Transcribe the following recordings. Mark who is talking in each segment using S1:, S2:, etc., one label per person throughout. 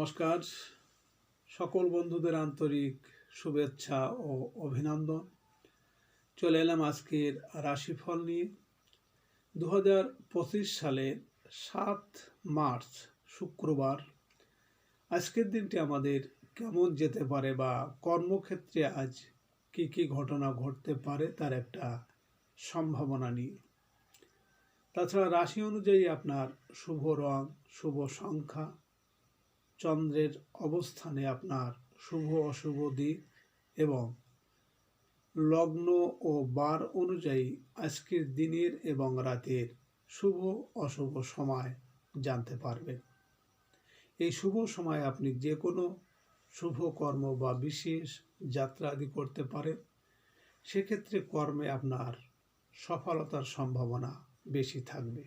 S1: নমস্কার। সকল বন্ধুদের আন্তরিক শুভেচ্ছা ও অভিনন্দন। চলে এলাম আজকের রাশিফল নিয়ে। দু হাজার পঁচিশ সালের সাত মার্চ, শুক্রবার। আজকের দিনটি আমাদের কেমন যেতে পারে বা কর্মক্ষেত্রে আজ কি কি ঘটনা ঘটতে পারে তার একটা সম্ভাবনা নিয়ে। তাছাড়া রাশি অনুযায়ী আপনার শুভ রং, শুভ সংখ্যা চন্দ্রের অবস্থানে আপনার শুভ, অশুভ দিক এবং লগ্ন ও বার অনুযায়ী আজকের দিনের এবং রাতের শুভ, অশুভ সময় জানতে পারবেন। এই শুভ সময় আপনি যে কোনো শুভ কর্ম বা বিশেষ যাত্রা আদি করতে পারেন। সেক্ষেত্রে কর্মে আপনার সফলতার সম্ভাবনা বেশি থাকবে।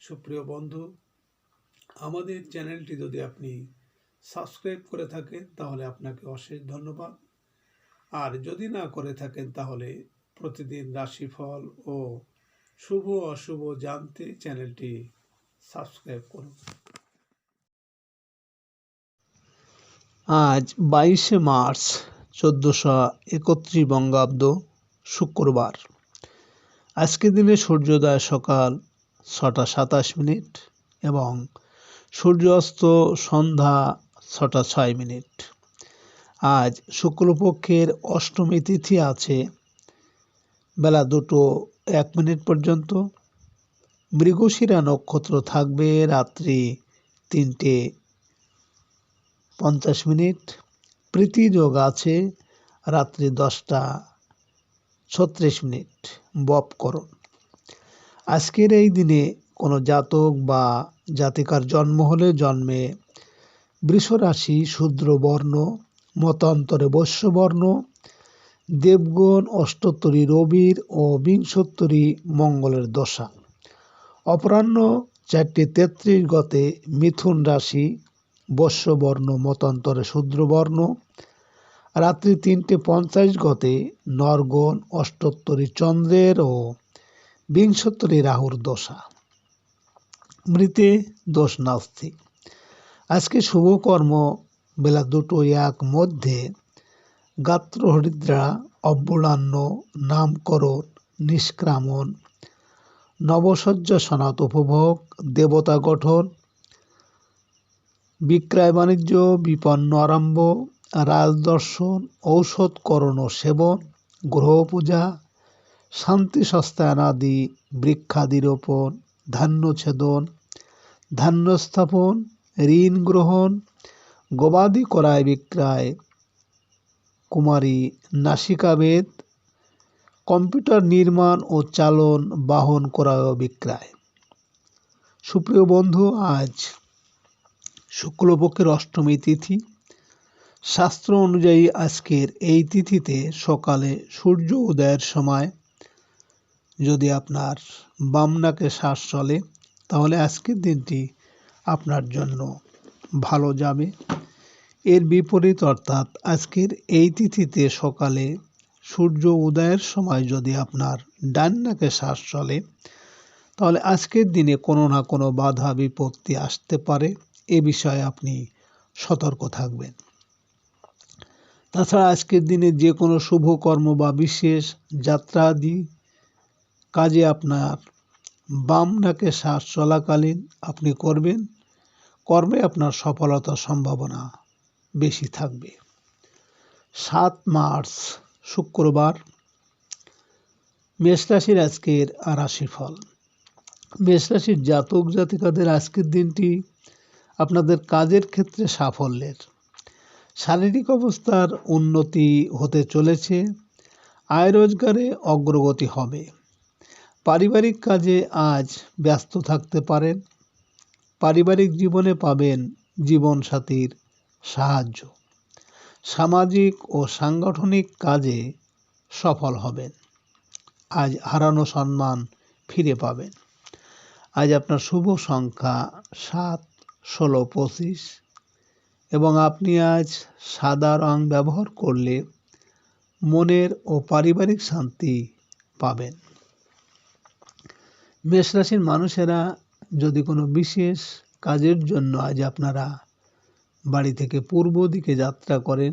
S1: সুপ্রিয় বন্ধু আমাদের চ্যানেলটি যদি আপনি সাবস্ক্রাইব করে থাকেন, তাহলে আপনাকে অশেষ ধন্যবাদ। আর যদি না করে থাকেন, তাহলে প্রতিদিন রাশিফল ও শুভ অশুভ জানতে চ্যানেলটি সাবস্ক্রাইব করুন।
S2: আজ বাইশে মার্চ, চোদ্দোশো একত্রিশ বঙ্গাব্দ শুক্রবার। আজকের দিনে সূর্যোদয় সকাল ছটা সাতাশ মিনিট এবং সূর্যাস্ত সন্ধ্যা ছটা ছয় মিনিট। আজ শুক্লপক্ষের অষ্টমী তিথি আছে। বেলা দুটো এক মিনিট পর্যন্ত। মৃগশিরা নক্ষত্র থাকবে রাত্রি তিনটে পঞ্চাশ মিনিট। প্রীতি যোগ আছে রাত্রি দশটা ছত্রিশ মিনিট। বপকরণ। আজকের এই দিনে কোনো জাতক বা জাতিকার জন্ম হলে জন্মে বৃষরাশি, শূদ্রবর্ণ, মতান্তরে বৈশ্যবর্ণ, দেবগণ, অষ্টোত্তরী রবির ও বিংশোত্তরী মঙ্গলের দশা। অপরাহ্ন চারটি তেত্রিশ গতে মিথুন রাশি বস্যবর্ণ মতান্তরে শূদ্রবর্ণ। রাত্রি তিনটে পঞ্চাশ গতে নরগণ, অষ্টোত্তরী চন্দ্রের ও বিংশোত্তরী রাহুর দশা। মৃতে দোষ নাস্তি। আজকে শুভকর্ম বেলা দুটো এক মধ্যে গাত্রহরিদ্রা অব্যলান্ন নামকরণ, নিষ্ক্রামণ, নবসজ্জা সনাত উপভোগ, দেবতা গঠন, বিক্রয় বাণিজ্য, বিপন্ন আরম্ভ রাজদর্শন ঔষধকরণ ও সেবন, গ্রহ পূজা, শান্তি সস্তায়নাদি বৃক্ষাদি রোপণ ধান্য ছেদন ধান্য স্থাপন ঋণ গ্রহণ, গবাদি করায় বিক্রয়, কুমারী নাসিকাবেদ কম্পিউটার নির্মাণ ও চালন, বাহন ক্রয় বিক্রয়। সুপ্রিয় বন্ধু, আজ শুক্লপক্ষের অষ্টমী তিথি। শাস্ত্র অনুযায়ী আজকের এই তিথিতে সকালে সূর্য উদয়ের সময় যদি আপনার বামনাকে শ্বাস চলে, তাহলে আজকের দিনটি আপনার জন্য ভালো যাবে। এর বিপরীত অর্থাৎ আজকের এই তিথিতে সকালে সূর্য উদয়ের সময় যদি আপনার ডান নাকে শ্বাস চলে, তাহলে আজকের দিনে কোনো না কোনো বাধা বিপত্তি আসতে পারে। এ বিষয়ে আপনি সতর্ক থাকবেন। তাছাড়া আজকের দিনে যে কোনো শুভ কর্ম বা বিশেষ যাত্রা আদি কাজে আপনার বাম নাকে শ্বাস চলাকালীন আপনি করবেন। কর্মে আপনার সফলতার সম্ভাবনা বেশি থাকবে। সাত মার্চ, শুক্রবার, মেষ রাশির আজকের রাশিফল। মেষ রাশির জাতক জাতিকাদের আজকের দিনটি আপনাদের কাজের ক্ষেত্রে সাফল্যের। শারীরিক অবস্থার উন্নতি হতে চলেছে। আয় রোজগারে অগ্রগতি হবে। পারিবারিক কাজে আজ ব্যস্ত থাকতে পারেন। পারিবারিক জীবনে পাবেন জীবনসাথীর সাহায্য। সামাজিক ও সাংগঠনিক কাজে সফল হবেন। আজ হারানো সম্মান ফিরে পাবেন। আজ আপনার শুভ সংখ্যা সাত, ষোলো, পঁচিশ এবং আপনি আজ সাদা রং ব্যবহার করলে মনের ও পারিবারিক শান্তি পাবেন। মেষ রাশির মানুষেরা যদি কোনো বিশেষ কাজের জন্য আজ আপনারা বাড়ি থেকে পূর্ব দিকে যাত্রা করেন,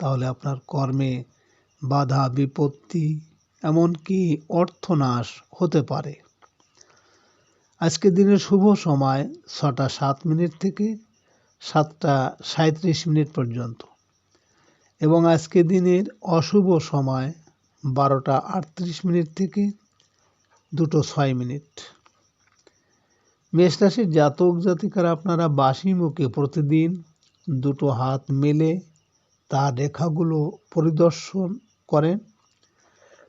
S2: তাহলে আপনার কর্মে বাধা, বিপত্তি, এমনকি অর্থনাশ হতে পারে। আজকের দিনের শুভ সময় ছটা সাত মিনিট থেকে সাতটা সাঁত্রিশ মিনিট পর্যন্ত এবং আজকে দিনের অশুভ সময় বারোটা আটত্রিশ মিনিট থেকে দুটো ছয় মিনিট। মেষ রাশির জাতক জাতিকারা আপনারা বাসি মুখে প্রতিদিন দুটো হাত মেলে তার রেখাগুলো পরিদর্শন করেন।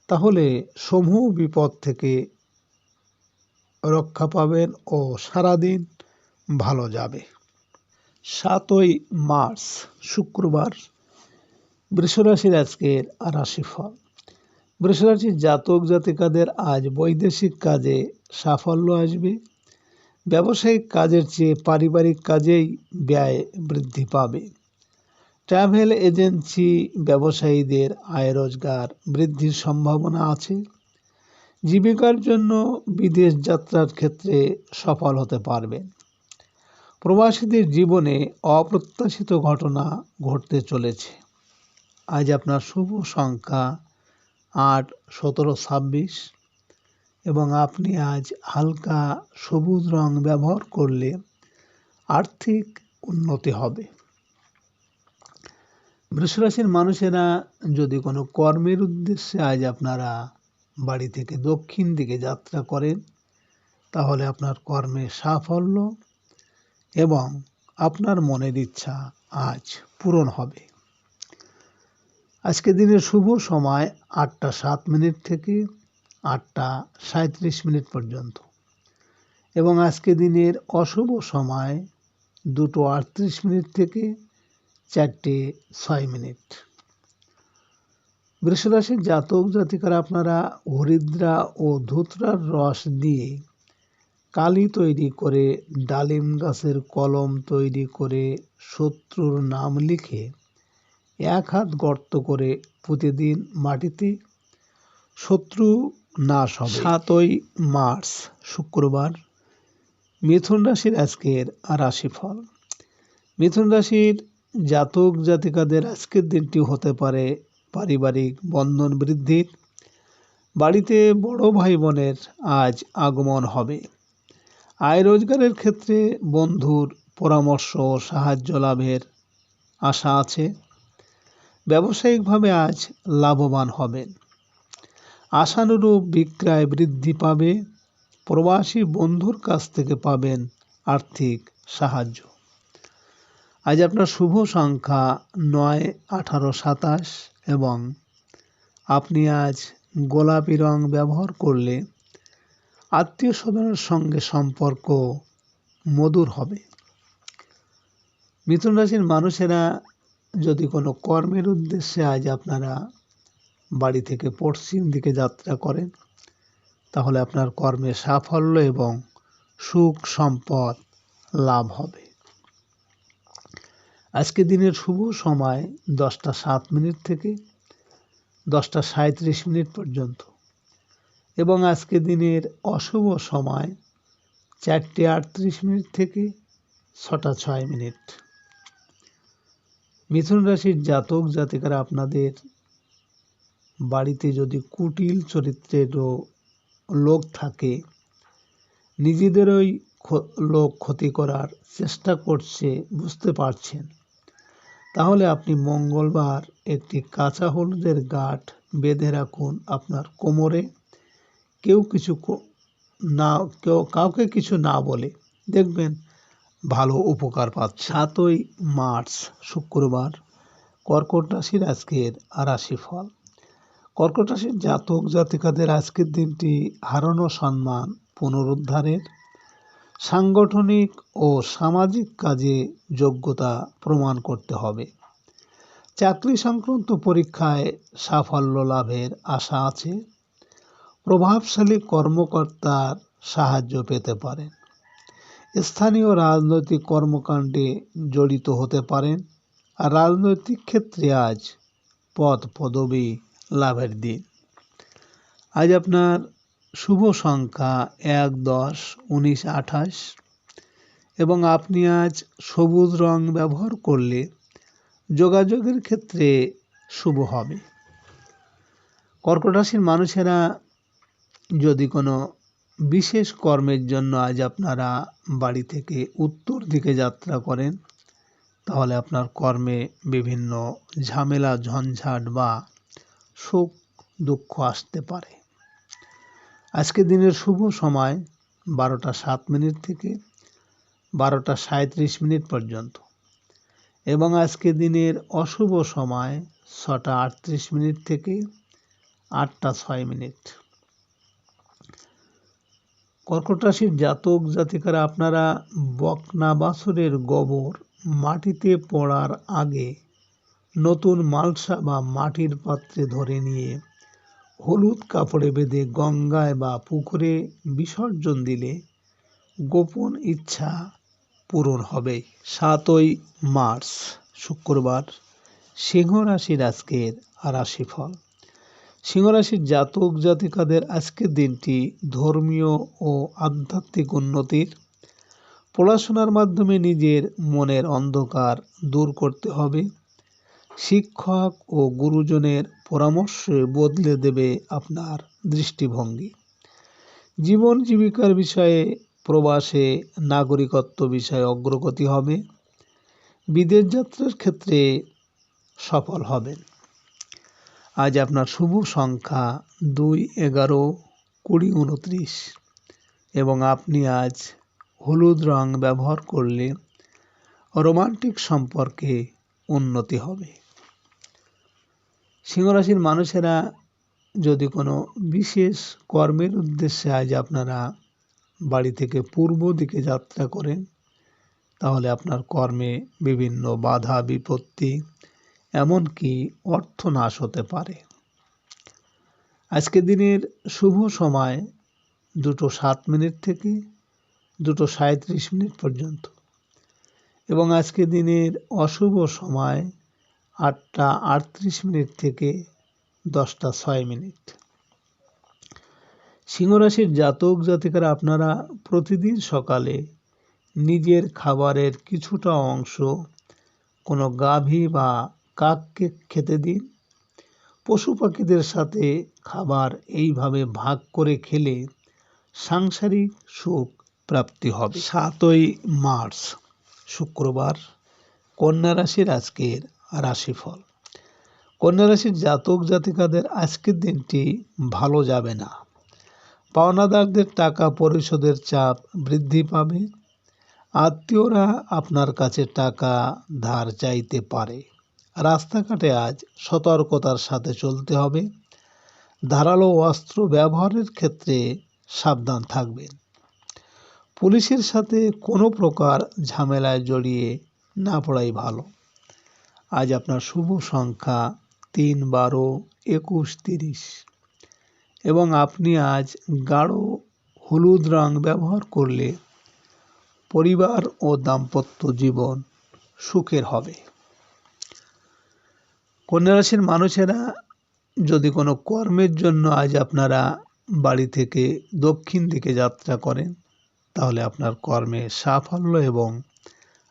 S2: তাহলে সমূহ বিপদ থেকে রক্ষা পাবেন ও সারাদিন ভালো যাবে। সাতই মার্চ, শুক্রবার, বৃষরাশির আজকের রাশিফল। বৃষরাশির জাতক জাতিকাদের আজ বৈদেশিক কাজে সাফল্য আসবে। ব্যবসায়িক কাজের চেয়ে পারিবারিক কাজেই ব্যয় বৃদ্ধি পাবে। ট্রাভেল এজেন্সি ব্যবসায়ীদের আয় রোজগার বৃদ্ধির সম্ভাবনা আছে। জীবিকার জন্য বিদেশ যাত্রার ক্ষেত্রে সফল হতে পারবেন প্রবাসীদের জীবনে অপ্রত্যাশিত ঘটনা ঘটতে চলেছে। আজ আপনার শুভ সংখ্যা আট, সতেরো, ছাব্বিশ এবং আপনি আজ হালকা সবুজ রং ব্যবহার করলে আর্থিক উন্নতি হবে। বৃষরাশির মানুষেরা যদি কোনো কর্মের উদ্দেশ্যে আজ আপনারা বাড়ি থেকে দক্ষিণ দিকে যাত্রা করেন, তাহলে আপনার কর্মে সাফল্য এবং আপনার মনের ইচ্ছা আজ পূরণ হবে। আজকে দিনের শুভ সময় আটটা সাত মিনিট থেকে আটটা সাঁত্রিশ মিনিট পর্যন্ত। এবং আজকে দিনের অশুভ সময় দুটো আটত্রিশ মিনিট থেকে চারটে ছয় মিনিট। বৃষরাশির জাতক জাতিকারা আপনারা হরিদ্রা ও ধুতরার রস দিয়ে কালি তৈরি করে ডালিম গাছের কলম তৈরি করে শত্রুর নাম লিখে এক হাত গর্ত করে প্রতিদিন মাটিতে শত্রু নাশ হবে। সাতই মার্চ, শুক্রবার, মিথুন রাশির আজকের রাশিফল। মিথুন রাশির জাতক জাতিকাদের আজকের দিনটি হতে পারে পারিবারিক বন্ধন বৃদ্ধির। বাড়িতে বড় ভাই বোনের আজ আগমন হবে। আয় রোজগারের ক্ষেত্রে বন্ধুর পরামর্শ ও সাহায্য লাভের আশা আছে। ব্যবসায়িকভাবে আজ লাভবান হবেন। আশানুরূপ বিক্রয় বৃদ্ধি পাবে, প্রবাসী বন্ধুর কাছ থেকে পাবেন আর্থিক সাহায্য। আজ আপনার শুভ সংখ্যা নয়, আঠারো, সাতাশ এবং আপনি আজ গোলাপি রং ব্যবহার করলে আত্মীয় স্বজনের সঙ্গে সম্পর্ক মধুর হবে। মিথুন রাশির মানুষেরা যদি কোনো কর্মের উদ্দেশ্যে আজ আপনারা বাড়ি থেকে পশ্চিম দিকে যাত্রা করেন, তাহলে আপনার কর্মে সাফল্য এবং সুখ সম্পদ লাভ হবে। আজকে দিনের শুভ সময় দশটা সাত মিনিট থেকে দশটা সাঁত্রিশ মিনিট পর্যন্ত এবং আজকে দিনের অশুভ সময় চারটে আটত্রিশ মিনিট থেকে ছটা ছয় মিনিট। মিথুন রাশির জাতক জাতিকারা আপনাদের বাড়িতে যদি কুটিল চরিত্রেরও লোক থাকে নিজেদেরই লোক ক্ষতি করার চেষ্টা করছে, বুঝতে পারছেন। তাহলে আপনি মঙ্গলবার একটি কাঁচা হলুদের গাঠ বেঁধে রাখুন আপনার কোমরে। কেউ কিছু না, কেউ কাউকে কিছু না বলে, দেখবেন ভালো উপকার পাচ্ছে। সাতই মার্চ, শুক্রবার, কর্কট রাশির আজকের রাশিফল। কর্কট রাশির জাতক জাতিকাদের আজকের দিনটি হারানো সম্মান পুনরুদ্ধারের, সাংগঠনিক ও সামাজিক কাজে যোগ্যতা প্রমাণ করতে হবে। চাকরি সংক্রান্ত পরীক্ষায় সাফল্য লাভের আশা আছে। প্রভাবশালী কর্মকর্তার সাহায্য পেতে পারেন। স্থানীয় রাজনৈতিক কর্মকাণ্ডে জড়িত হতে পারেন। আর রাজনৈতিক ক্ষেত্রে আজ পদ পদবী লাভের দিন। আজ আপনার শুভ সংখ্যা এক, দশ, উনিশ, আঠাশ এবং আপনি আজ সবুজ রং ব্যবহার করলে যোগাযোগের ক্ষেত্রে শুভ হবে। কর্কট রাশির মানুষেরা যদি কোনো বিশেষ কর্মের জন্য আজ আপনারা বাড়ি থেকে উত্তর দিকে যাত্রা করেন। তাহলে আপনার কর্মে বিভিন্ন ঝামেলা, ঝঞ্ঝাট বা সুখ দুঃখ আসতে পারে। আজকে দিনের শুভ সময় বারোটা সাত মিনিট থেকে বারোটা সাঁত্রিশ মিনিট পর্যন্ত। এবং আজকে দিনের অশুভ সময় ছটা আটত্রিশ মিনিট থেকে আটটা ছয় মিনিট। কর্কট রাশির জাতক জাতিকারা আপনারা বকনা বাছরের গোবর মাটিতে পড়ার আগে নতুন মালসা বা মাটির পাত্রে ধরে নিয়ে হলুদ কাপড়ে বেঁধে গঙ্গায় বা পুকুরে বিসর্জন দিলে গোপন ইচ্ছা পূরণ হবে। সাতই মার্চ, শুক্রবার, সিংহ রাশির আজকের রাশিফল সিংহ রাশির জাতক জাতিকাদের আজকের দিনটি ধর্মীয় ও আধ্যাত্মিক উন্নতির পড়াশোনার মাধ্যমে নিজের মনের অন্ধকার দূর করতে হবে। শিক্ষক ও গুরুজনের পরামর্শে বদলে দেবে আপনার দৃষ্টিভঙ্গি। জীবন জীবিকার বিষয়ে প্রবাসে নাগরিকত্ব বিষয়ে অগ্রগতি হবে। বিদেশ যাত্রার ক্ষেত্রে সফল হবেন। আজ আপনার শুভ সংখ্যা দুই এগারো কুড়ি উনত্রিশ। এবং আপনি আজ হলুদ রং ব্যবহার করলে রোমান্টিক সম্পর্কে উন্নতি হবে। সিংহরাশির মানুষেরা যদি কোনো বিশেষ কর্মের উদ্দেশ্যে আজ আপনারা বাড়ি থেকে পূর্ব দিকে যাত্রা করেন, তাহলে আপনার কর্মে বিভিন্ন বাধা, বিপত্তি এমনকি অর্থনাশ হতে পারে। আজকে দিনের শুভ সময় দুটো সাত মিনিট থেকে দুটো সাঁত্রিশ মিনিট পর্যন্ত। এবং আজকে দিনের অশুভ সময় আটটা আটত্রিশ মিনিট থেকে দশটা ছয় মিনিট। সিংহরাশির জাতক জাতিকারা আপনারা প্রতিদিন সকালে নিজের খাবারের কিছুটা অংশ কোনো গাভী বা কাককে খেতে দিন। পশু পাখিদের সাথে খাবার এইভাবে ভাগ করে খেলে সাংসারিক সুখ প্রাপ্তি হবে। সাতই মার্চ, শুক্রবার, কন্যা রাশির আজকের রাশিফল। কন্যা রাশির জাতক জাতিকাদের আজকের দিনটি ভালো যাবে না। পাওনাদারদের টাকা পরিশোধের চাপ বৃদ্ধি পাবে। আত্মীয়রা আপনার কাছে টাকা ধার চাইতে পারে। রাস্তাঘাটে আজ সতর্কতার সাথে চলতে হবে। ধারালো অস্ত্র ব্যবহারের ক্ষেত্রে সাবধান থাকবেন। পুলিশের সাথে কোনো প্রকার ঝামেলায় জড়িয়ে না পড়াই ভালো। আজ আপনার শুভ সংখ্যা তিন বারো একুশ তিরিশ। এবং আপনি আজ গাঢ় হলুদ রং ব্যবহার করলে পরিবার ও দাম্পত্য জীবন সুখের হবে। কন্যা রাশির মানুষেরা যদি কোনো কর্মের জন্য আজ আপনারা বাড়ি থেকে দক্ষিণ দিকে যাত্রা করেন, তাহলে আপনার কর্মে সাফল্য এবং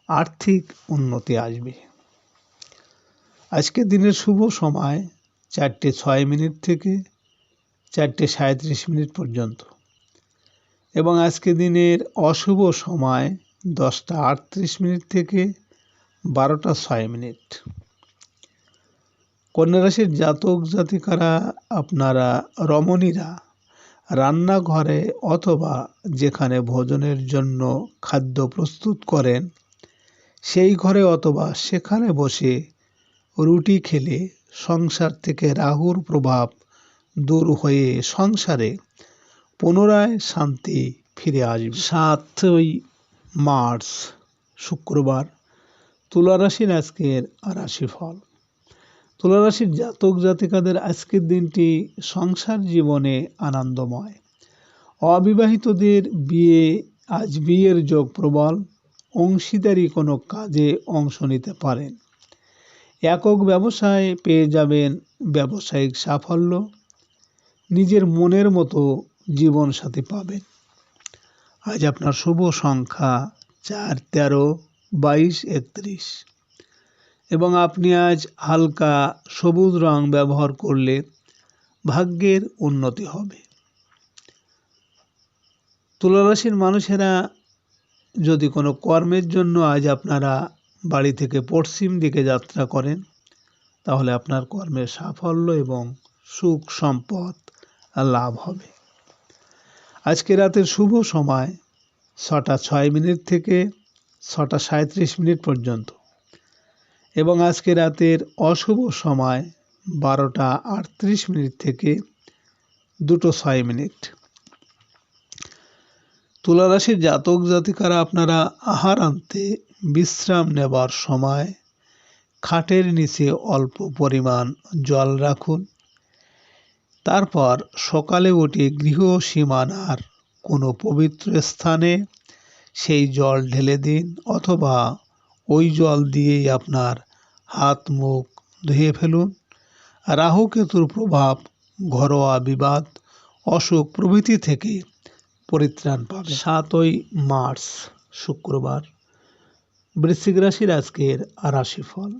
S2: আর্থিক উন্নতি আসবে। আজকের দিনের শুভ সময় চারটে ছয় মিনিট থেকে চারটে সাঁত্রিশ মিনিট পর্যন্ত। এবং আজকে দিনের অশুভ সময় দশটা আটত্রিশ মিনিট থেকে বারোটা ছয় মিনিট। কন্যা রাশির জাতক জাতিকারা আপনারা রমণীরা, রান্নাঘরে অথবা যেখানে ভোজনের জন্য খাদ্য প্রস্তুত করেন, সেই ঘরে অথবা সেখানে বসে রুটি খেলে সংসার থেকে রাহুর প্রভাব দূর হয়ে সংসারে পুনরায় শান্তি ফিরে আসবে। সাতই মার্চ, শুক্রবার, তুলারাশির আজকের রাশিফল। তুলারাশির জাতক জাতিকাদের আজকের দিনটি সংসার জীবনে আনন্দময়। অবিবাহিতদের বিয়ে, আজ বিয়ের যোগ প্রবল অংশীদারি কোনো কাজে অংশ নিতে পারেন। একক ব্যবসায় পেয়ে যাবেন ব্যবসায়িক সাফল্য, নিজের মনের মতো জীবন জীবনসাথী পাবেন। আজ আপনার শুভ সংখ্যা চার তেরো বাইশ একত্রিশ। এবং আপনি আজ হালকা সবুজ রং ব্যবহার করলে ভাগ্যের উন্নতি হবে। তুলারাশির মানুষেরা যদি কোনো কর্মের জন্য আজ আপনারা বাড়ি থেকে পশ্চিম দিকে যাত্রা করেন, তাহলে আপনার কর্মের সাফল্য এবং সুখ, সম্পদ, লাভ হবে। আজকে রাতের শুভ সময়, ছটা ছয় মিনিট থেকে ছটা সাঁত্রিশ মিনিট পর্যন্ত। এবং আজকে রাতের অশুভ সময় বারোটা আটত্রিশ মিনিট থেকে দুটো ছয় মিনিট। তুলারাশির জাতক জাতিকারা আপনারা আহার আনতে বিশ্রাম নেবার সময় খাটের নিচে অল্প পরিমাণ জল রাখুন। তারপর সকালে উঠে গৃহ সীমানার কোনো পবিত্র স্থানে সেই জল ঢেলে দিন অথবা ওই জল দিয়েই আপনার হাত মুখ ধুয়ে ফেলুন। রাহুকেতুর প্রভাব, ঘরোয়া বিবাদ, অসুখ প্রভৃতি থেকে পরিত্রাণ পাবে। সাতই মার্চ, শুক্রবার। বৃশ্চিক রাশির আজকের রাশিফল।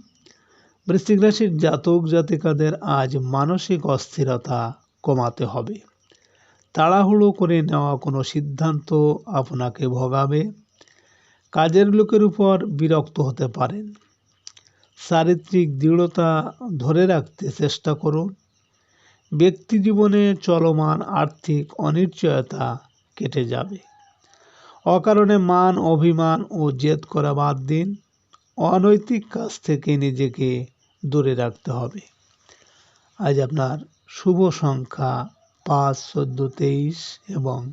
S2: বৃশ্চিক রাশির জাতক জাতিকাদের আজ মানসিক অস্থিরতা কমাতে হবে। তাড়াহুড়ো করে নেওয়া কোনো সিদ্ধান্ত আপনাকে ভোগাবে। কাজের লোকের উপর বিরক্ত হতে পারেন। চারিত্রিক দৃঢ়তা ধরে রাখতে চেষ্টা করুন। ব্যক্তি জীবনে চলমান আর্থিক অনিশ্চয়তা কেটে যাবে। অকারণে মান, অভিমান ও জেদ করা বাদ দিন। অনৈতিক কাজ থেকে নিজেকে দূরে রাখতে হবে। আজ আপনার শুভ সংখ্যা পাঁচ, চোদ্দ, তেইশ এবং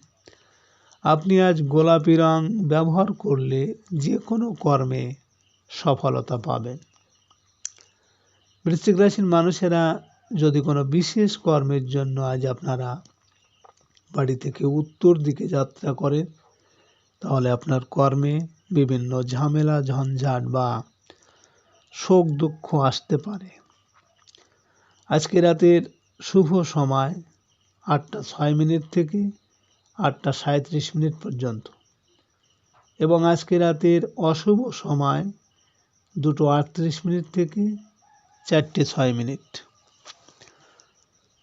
S2: আপনি আজ গোলাপি রং ব্যবহার করলে যে কোনো কর্মে সফলতা পাবেন। বৃশ্চিক রাশির মানুষেরা যদি কোনো বিশেষ কর্মের জন্য আজ আপনারা বাড়ি থেকে উত্তর দিকে যাত্রা করেন, তাহলে আপনার কর্মে বিভিন্ন ঝামেলা, ঝঞ্ঝাট বা শোক দুঃখ আসতে পারে। আজকে রাতের শুভ সময় আটটা ছয় মিনিট থেকে আটটা সাঁত্রিশ মিনিট পর্যন্ত। এবং আজকে রাতের অশুভ সময় দুটো আটত্রিশ মিনিট থেকে চারটে ছয় মিনিট।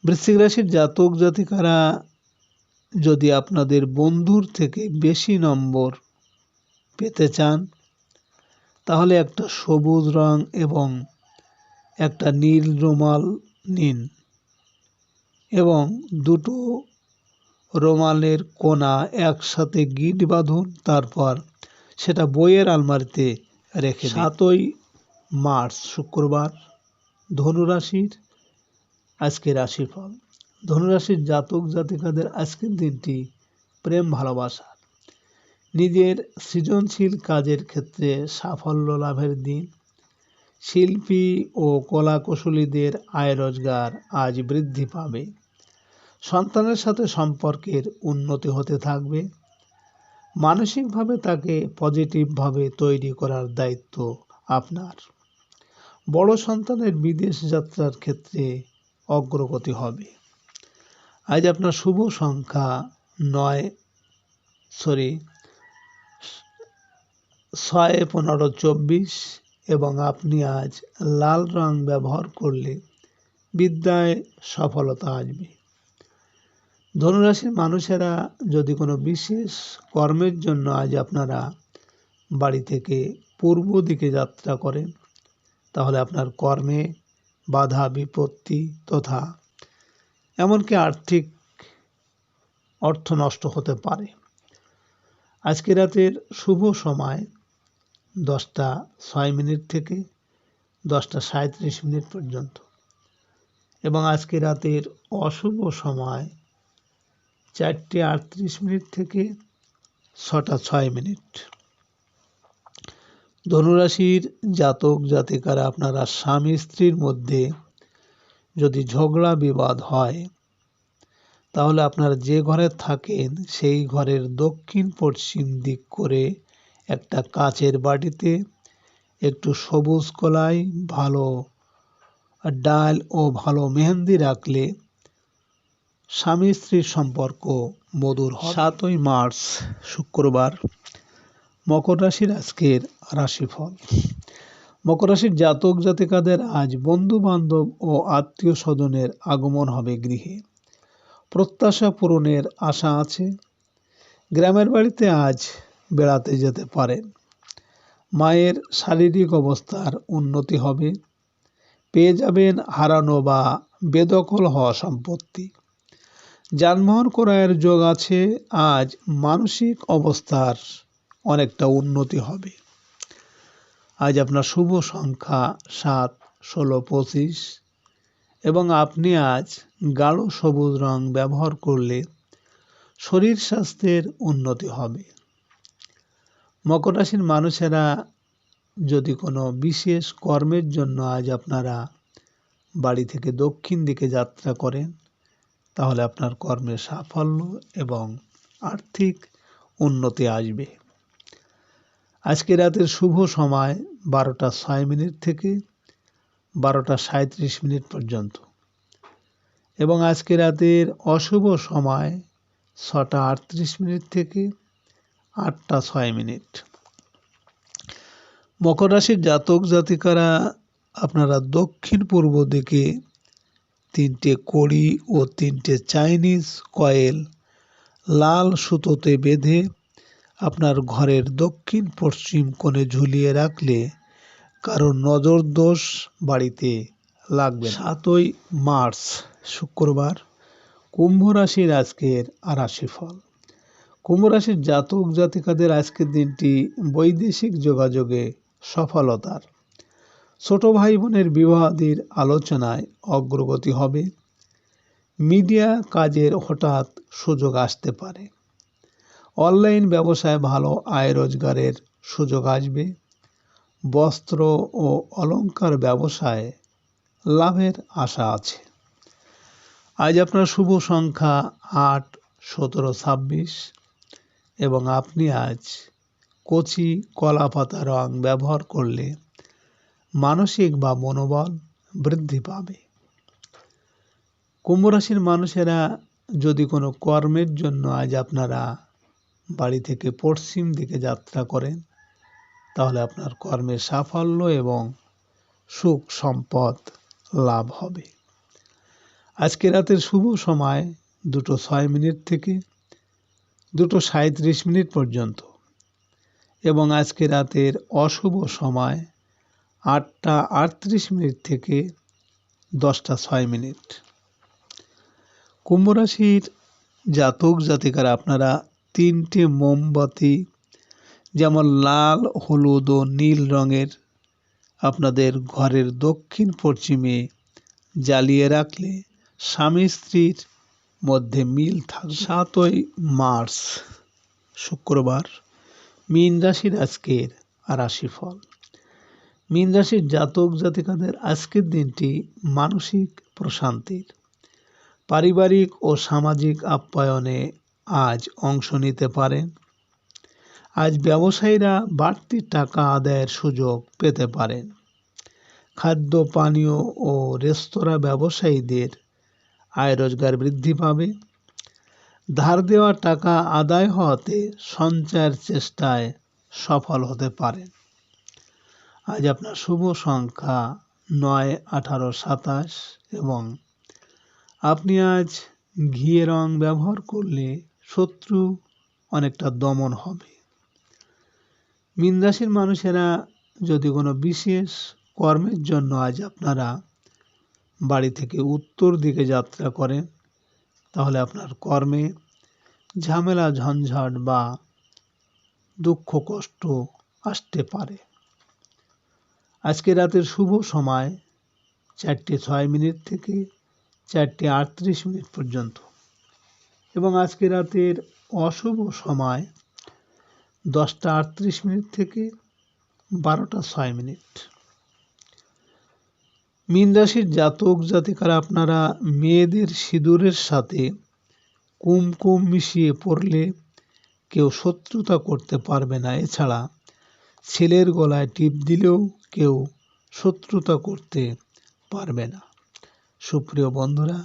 S2: বৃশ্চিক রাশির জাতক জাতিকারা, যদি আপনাদের বন্ধুর থেকে বেশি নম্বর পেতে চান, তাহলে একটা সবুজ রং এবং একটা নীল রুমাল নিন। এবং দুটো রোমালের কোনা একসাথে গিট বাঁধুন, তারপর সেটা বইয়ের আলমারিতে রেখে সাতই মার্চ, শুক্রবার, ধনুরাশির আজকে রাশিফল। ধনুরাশির জাতক জাতিকাদের আজকের দিনটি প্রেম, ভালোবাসা। নিজের সৃজনশীল কাজের ক্ষেত্রে সাফল্য লাভের দিন। শিল্পী ও কলা কলাকুশলীদের আয় রোজগার আজ বৃদ্ধি পাবে। সন্তানের সাথে সম্পর্কের উন্নতি হতে থাকবে। মানসিকভাবে তাকে পজিটিভভাবে তৈরি করার দায়িত্ব আপনার। বড় সন্তানের বিদেশ যাত্রার ক্ষেত্রে অগ্রগতি হবে। আজ আপনার শুভ সংখ্যা নয় সরি ছয়, পনেরো, চব্বিশ এবং আপনি আজ লাল রং ব্যবহার করলে বিদ্যায় সফলতা আসবে। ধনুরাশির মানুষেরা যদি কোনো বিশেষ কর্মের জন্য আজ আপনারা বাড়ি থেকে পূর্ব দিকে যাত্রা করেন, তাহলে আপনার কর্মে বাধা, বিপত্তি তথা এমনকি আর্থিক অর্থ নষ্ট হতে পারে। আজকে রাতের শুভ সময় দশটা ছয় মিনিট থেকে দশটা সাঁত্রিশ মিনিট পর্যন্ত। এবং আজকে রাতের অশুভ সময় চারটে আটত্রিশ মিনিট থেকে ছটা ছয় মিনিট। ধনুরাশির জাতক জাতিকারা, আপনারা স্বামী স্ত্রীর মধ্যে যদি ঝগড়া বিবাদ হয়, তাহলে আপনারা যে ঘরে থাকেন, সেই ঘরের দক্ষিণ পশ্চিম দিক করে একটা কাচের বাটিতে একটু সবুজ কলাই, ভালো ডাল ও ভালো মেহেন্দি রাখলে স্বামী স্ত্রীর সম্পর্ক মধুর সাতই মার্চ শুক্রবার। মকর রাশির আজকের রাশিফল। মকর রাশির জাতক জাতিকাদের আজ বন্ধু বান্ধব ও আত্মীয় স্বজনের আগমন হবে গৃহে। প্রত্যাশা পূরণের আশা আছে। গ্রামের বাড়িতে আজ বেড়াতে যেতে পারেন। মায়ের শারীরিক অবস্থার উন্নতি হবে। পেয়ে যাবেন হারানো বা বেদখল হওয়া সম্পত্তি। যানবাহন ক্রয়ের যোগ আছে, আজ মানসিক অবস্থার অনেকটা উন্নতি হবে। আজ আপনার শুভ সংখ্যা সাত, ষোলো, পঁচিশ এবং আপনি আজ গাঢ় সবুজ রং ব্যবহার করলে শরীর স্বাস্থ্যের উন্নতি হবে। মকর রাশির মানুষেরা যদি কোনো বিশেষ কর্মের জন্য আজ আপনারা বাড়ি থেকে দক্ষিণ দিকে যাত্রা করেন তাহলে আপনার কর্মে সাফল্য এবং আর্থিক উন্নতি আসবে। আজকে রাতের শুভ সময় বারোটা ছয় মিনিট থেকে বারোটা সাঁত্রিশ মিনিট পর্যন্ত। এবং আজকে রাতের অশুভ সময় ছটা আটত্রিশ মিনিট থেকে আটটা ছয় মিনিট। মকর রাশির জাতক জাতিকারা, আপনারা দক্ষিণ পূর্ব দিকে তিনটে কড়ি ও তিনটে চাইনিজ কয়েল লাল সুতোতে বেঁধে আপনার ঘরের দক্ষিণ পশ্চিম কোণে ঝুলিয়ে রাখলে কারোর নজর দোষ বাড়িতে লাগবে। সাতই মার্চ, শুক্রবার, কুম্ভ রাশির আজকের রাশিফল কুম্ভ রাশির জাতক জাতিকাদের আজকের দিনটি বৈদেশিক যোগাযোগে সফলতার ছোট ভাই বোনের বিবাহাদির আলোচনায় অগ্রগতি হবে। মিডিয়া কাজের হঠাৎ সুযোগ আসতে পারে। অনলাইন ব্যবসায় ভালো আয় রোজগারের সুযোগ আসবে। বস্ত্র ও অলংকার ব্যবসায় লাভের আশা আছে। আজ আপনার শুভ সংখ্যা আট, সতেরো, ছাব্বিশ এবং আপনি আজ কচি কলা পাতা রং ব্যবহার করলে মানসিক বা মনোবল বৃদ্ধি পাবে। কুম্ভ রাশির মানুষেরা যদি কোনো কর্মের জন্য আজ আপনারা বাড়ি থেকে পশ্চিম দিকে যাত্রা করেন, তাহলে আপনার কর্মে সাফল্য এবং সুখ সম্পদ লাভ হবে। আজকে রাতের শুভ সময় দুটো ছয় মিনিট থেকে দুটো সাঁত্রিশ মিনিট পর্যন্ত এবং আজকে রাতের অশুভ সময় আটটা আটত্রিশ মিনিট থেকে দশটা ছয় মিনিট। কুম্ভ রাশির জাতক জাতিকারা, আপনারা তিনটে মোমবাতি, যেমন লাল, হলুদ ও নীল রঙের, আপনাদের ঘরের দক্ষিণ পশ্চিমে জ্বালিয়ে রাখলে স্বামী স্ত্রীর মধ্যে মিল থাক সাতই মার্চ, শুক্রবার, মীন রাশির আজকের রাশিফল। মীন রাশির জাতক জাতিকাদের আজকের দিনটি মানসিক প্রশান্তির। পারিবারিক ও সামাজিক আপ্যায়নে আজ অংশ নিতে পারেন। আজ ব্যবসায়ীরা বাড়তি টাকা আদায়ের সুযোগ পেতে পারেন। খাদ্য, পানীয় ও রেস্তোরাঁ ব্যবসায়ীদের আয় রোজগার বৃদ্ধি পাবে। ধার দেওয়া টাকা আদায় হওয়াতে সঞ্চয়ের চেষ্টায় সফল হতে পারেন। আজ আপনার শুভ সংখ্যা নয়, আঠারো, সাতাশ এবং আপনি আজ ঘিয়ে রং ব্যবহার করলে শত্রু অনেকটা দমন হবে। মীন মানুষেরা যদি কোনো বিশেষ কর্মের জন্য আজ আপনারা বাড়ি থেকে উত্তর দিকে যাত্রা করেন, তাহলে আপনার কর্মে ঝামেলা, ঝঞ্ঝাট বা দুঃখ, কষ্ট আসতে পারে। আজকে রাতের শুভ সময় চারটে ছয় মিনিট থেকে চারটে আটত্রিশ মিনিট পর্যন্ত। এবং আজকে রাতের অশুভ সময় দশটা আটত্রিশ মিনিট থেকে বারোটা ছয় মিনিট। মীন রাশির জাতক জাতিকারা, আপনারা মেয়েদের সিঁদুরের সাথে কুমকুম মিশিয়ে পড়লে কেউ শত্রুতা করতে পারবে না। এছাড়া ছেলের গলায় টিপ দিলেও কেউ শত্রুতা করতে পারবে না। সুপ্রিয় বন্ধুরা